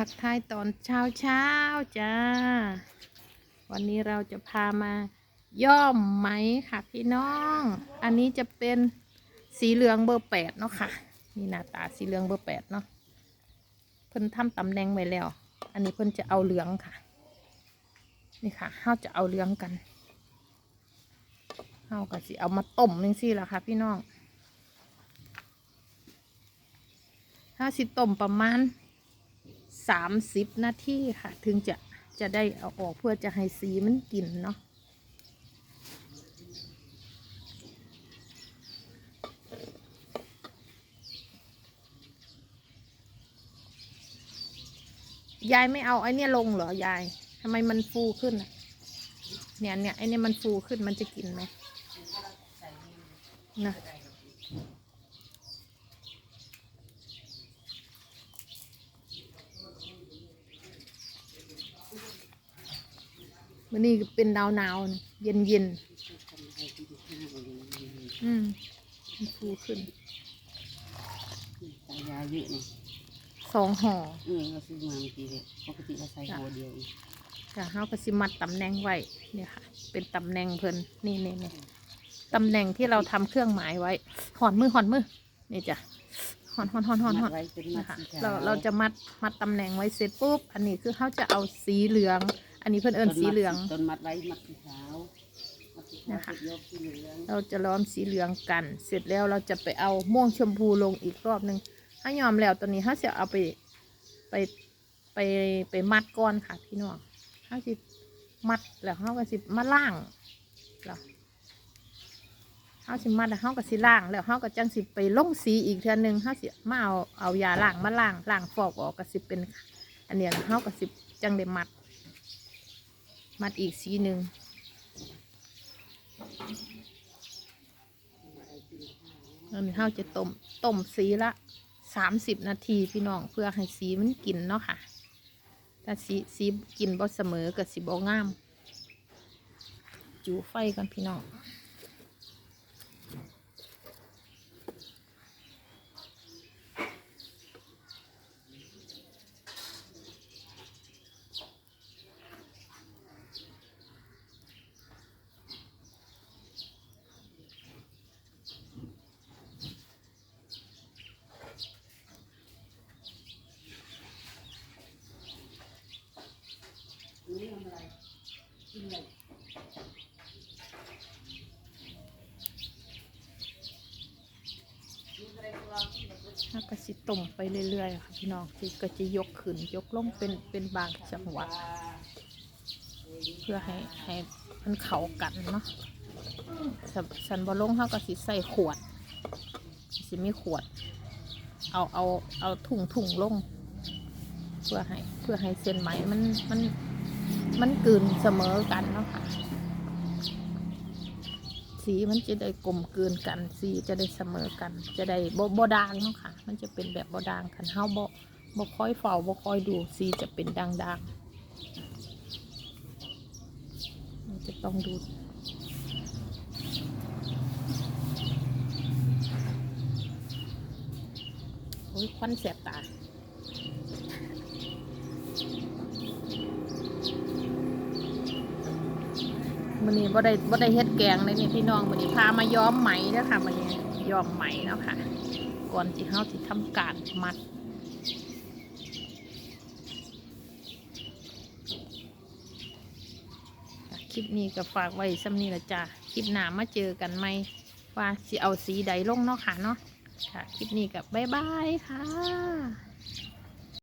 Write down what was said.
ทักทายตอนเช้าเช้าจ้า วันนี้เราจะพามาย่อมไหมค่ะพี่น้อง อันนี้จะเป็นสีเหลืองเบอร์แปดเนาะค่ะ นี่หน้าตาสีเหลืองเบอร์แปดเนาะ เพิ่นทำตำแหน่งไว้แล้ว อันนี้เพิ่นจะเอาเหลืองค่ะ นี่ค่ะเฮาจะเอาเหลืองกันเฮาก็สิเอามาต้มจังซี่ล่ะค่ะ พี่น้องเฮาสิต้มประมาณ สามสิบนาทีค่ะ ถึงจะจะได้เอาออกเพื่อจะให้สีมันกินเนาะยายไม่เอาไอ้เนี่ยลงเหรอยายทำไมมันฟูขึ้นเนี่ยเนี่ยไอ้เนี่ยมันฟูขึ้นมันจะกินไหมนะ มันนี่เป็นดาวหนาวนะเย็นเย็นๆอืมมันฟูขึ้นใส่ยาเยอะนะสองห่อเออเราซื้อมาเมื่อกี้เลยปกติเราใส่หัวเดียวเองจะเฮาก็สิมัดตำแหน่งไว้เนี่ยค่ะ เป็นตำแหน่งเพิ่นนี่นี่นี่ตำแหน่งที่เราทำเครื่องหมายไว้หอนมือหอนมือนี่จ้ะหอนหอนหอนหอนหอนมัดไว้เป็นมัดนะคะสีขาวเราเราจะมัดมัดตำแหน่งไว้เสร็จปุ๊บอันนี้คือเขาจะเอาสีเหลือง อันนี้เพิ่นเอิ้นสีเหลืองต้นมัดไว้มัดสีขาวมัดสีขาวนะคะ เสร็จยกสีเหลืองเราจะล้อมสีเหลืองกัน เสร็จแล้วเราจะไปเอาม่วงชมพูลงอีกรอบหนึ่งถ้ายอมแล้วตัวนี้เขาจะเอาไปไปไปไปมัดก้อนค่ะพี่น้องเขาสิมัดแล้วเขาก็สิมาล่างแล้วเขาสิมัดแล้วเขาก็สิล่าง แล้วเขาก็จังสิไปลงสีอีกเทือหนึงเขาสิมาเอาเอายาล่างมาล่างล่างฟอกออกก็สิเป็น อันเนี้ยเขาก็สิจังได้มัด มัดอีกสีหนึ่งอันนี้เราจะต้มต้มสีละสามสิบนาทีพี่น้องเพื่อให้สีมันกินเนาะค่ะถ้าสีสีกินบ่เสมอกับสีบ่งามจูไฟกันพี่น้อง ถ้าก็สิต้มไปเรื่อยๆค่ะพี่น้องที่ก็จะยกขึ้นยกลงเป็นเป็นบางจังหวะเพื่อให้ให้มันเข้ากันเนาะสันสันบอลงเขาก็สิใส่ขวด สิมีขวด เอาเอาเอาถุงถุงลง เพื่อให้เพื่อให้เส้นไหมมันมัน มันกลืนเสมอกันเนาะค่ะ สีมันจะได้กลมกลืนกัน สีจะได้เสมอกัน จะได้บบดางเนาะค่ะ มันจะเป็นแบบบดางคันเฮาบ่บ่ค่อยเฝ้าบ่ค่อยดู สีจะเป็นด่างด่างๆมันจะต้องดูโอ้ยควันแสบตา มันนี้บ่ได้บ่ได้เฮ็ดแกงเลยนี่พี่น้องมันนี้พามาย้อมไหมเด้อค่ะมันนี้ย้อมไหมเนาะค่ะ ก่อนที่เฮาสิทำการมัดคลิปนี้ก็ฝากไว้ซ้ำนี้ละจ้ะคลิปหน้ามาเจอกันไหมว่าสิเอาสีใดลงเนาะค่ะเนาะค่ะ คลิปนี้ก็บ๊ายบายค่ะ